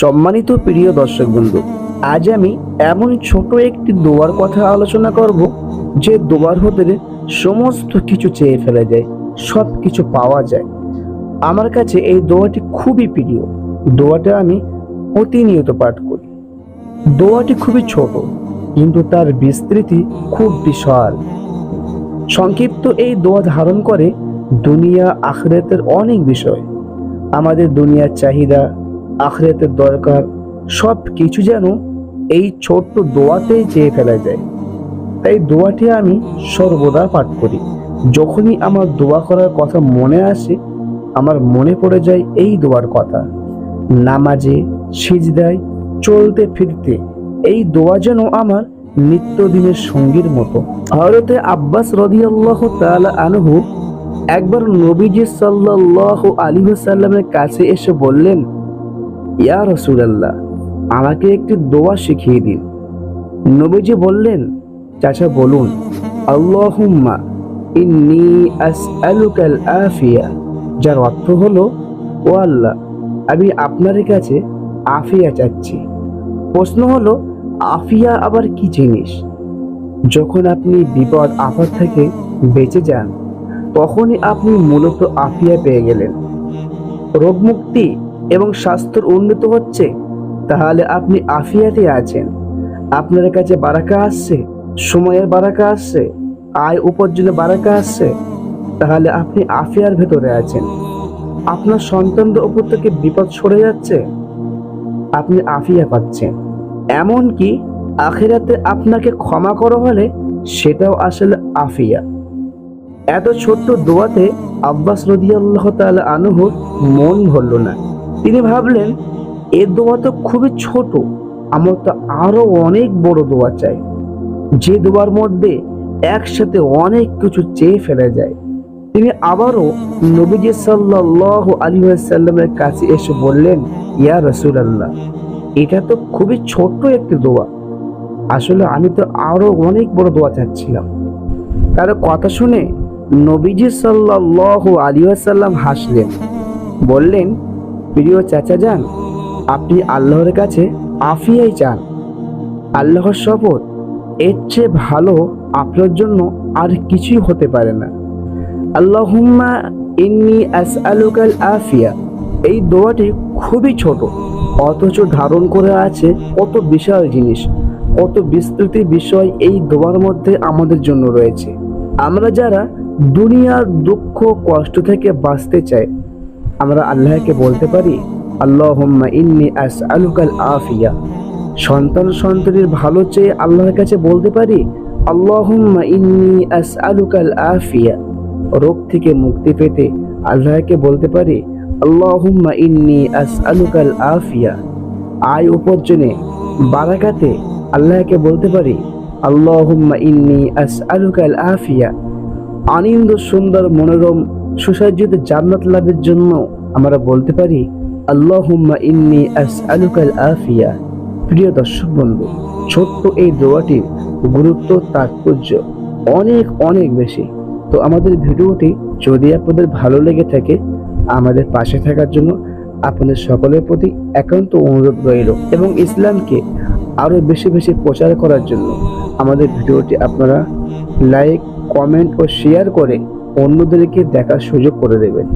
সম্মানিত প্রিয় দর্শক বন্ধু, আজ আমি এমন ছোট একটি দোয়ার কথা আলোচনা করব, যে দোয়ার হতে সমস্ত কিছু চেয়ে ফেলা যায় সব কিছু পাওয়া যায়। আমার কাছে এই দোয়াটি খুবই প্রিয়। দোয়াটা আমি প্রতিনিয়ত পাঠ করি। দোয়াটি খুবই ছোট, কিন্তু তার বিস্তৃতি খুব বিশাল। সংক্ষিপ্ত এই দোয়া ধারণ করে দুনিয়া আখরেতের অনেক বিষয়। আমাদের দুনিয়ার চাহিদা আখরেতের দরকার সব কিছু যেন এই ছোট্ট দোয়াতেই চেয়ে ফেলা যায়। তাই দোয়াটি আমি সর্বদা পাঠ করি। যখনই আমার দোয়া করার কথা মনে আসে, আমার মনে পড়ে যায় এই দোয়ার কথা। নামাজে, সিজদায়, চলতে ফিরতে, এই দোয়া যেন আমার নিত্যদিনের সঙ্গীর মতো। হরতে আব্বাস রদিয়াল্লাহ তাআলা আনহু একবার নবীজি সাল্লাল্লাহু আলাইহি সাল্লামের কাছে এসে বললেন ইয়া রাসূলুল্লাহ, আমাকে একটি দোয়া শিখিয়ে দিন। নবীজি বললেন, চাচা বলুন, আল্লাহুম্মা ইন্নী আসআলুকাল আফিয়া যার অর্থ হলো, ও আল্লাহ, আমি আপনার কাছে আফিয়া চাচ্ছি। প্রশ্ন হলো, আফিয়া আবার কি জিনিস? যখন আপনি বিপদ আপদ থেকে বেঁচে যান, তখনই আপনি মূলত আফিয়া পেয়ে গেলেন। রোগমুক্তি এবং স্বাস্থ্যের উন্নত হচ্ছে, তাহলে আপনি আফিয়াতে আছেন। আপনার কাছে বারাকা আসছে, সময়ের বারাকা আসছে, আয় উপার্জনে বারাকা আসছে, তাহলে আপনি আফিয়ার ভেতরে আছেন। আপনার সন্তানদের উপর থেকে বিপদ সরে যাচ্ছে, আপনি আফিয়া পাচ্ছেন। এমনকি আখিরাতে আপনাকে ক্ষমা করা হলে সেটাও আসলে আফিয়া। এত ছোট্ট দোয়াতে আব্বাস রদিয়াল্লাহ তাআলা আনহুর মন ভরল না। তিনি ভাবলেন, এ দোয়া তো খুবই ছোট, আমার তো আরও অনেক বড় দোয়া চাই। যে দোয়ার মধ্যে একসাথে অনেক কিছু চেয়ে ফেলা যায়। তিনি আবারও নবীজি সাল্লাহ আলী সাল্লামের কাছে এসে বললেন, ইয়া রসুল আল্লাহ এটা তো খুবই ছোট্ট একটি দোয়া। আসলে আমি তো আরও অনেক বড় দোয়া চাচ্ছিলাম। তার কথা শুনে নবীজি সাল্লাহ আলী সাল্লাম হাসলেন, বললেন প্রিয় চাচা যান, আপনি আল্লাহর কাছে আফিয়াই চান। আল্লাহর শপথ এর চেয়ে ভালো আপনার জন্য আর কিছুই হতে পারে না। আল্লাহুম্মা ইন্নি আসআলুকাল আফিয়া। এই দোয়াটি খুবই ছোট, অথচ ধারণ করে আছে কত বিশাল জিনিস, কত বিস্তৃতি বিষয় এই দোয়ার মধ্যে আমাদের জন্য রয়েছে। আমরা যারা দুনিয়ার দুঃখ, কষ্ট থেকে বাঁচতে চাই আমরা আল্লাহকে বলতে পারি, আল্লাহুম্মা ইন্নি আসআলুকাল আফিয়া। সন্তান সন্তানের ভালো চেয়ে আল্লাহর কাছে বলতে পারি ইন্নি আসআলুকাল আফিয়া। রোগ থেকে মুক্তি পেতে আল্লাহকে বলতে পারি ইন্নি আসআলুকাল আফিয়া। আয় উপার্জনে বারাকাতে আল্লাহকে বলতে পারি, আল্লাহুম্মা ইন্নি আসআলুকাল আফিয়া। আনন্দ, সুন্দর, মনোরম সুসজ্জিত জান্নাত লাভের জন্য আমরা বলতে পারি, আল্লাহুম্মা ইন্নি আসআলুকাল আফিয়া। প্রিয় দর্শক বন্ধু, ছোট্ট এই দোয়াটির গুরুত্ব, তাৎপর্য অনেক অনেক বেশি। তো আমাদের ভিডিওটি যদি আপনাদের ভালো লেগে থাকে, আমাদের পাশে থাকার জন্য আপনাদের সকলের প্রতি একান্ত অনুরোধ রইল এবং ইসলামকে আরও বেশি বেশি প্রচার করার জন্য আমাদের ভিডিওটি আপনারা লাইক, কমেন্ট ও শেয়ার করে অন্যদেরকে দেখার সুযোগ করে দেবেন।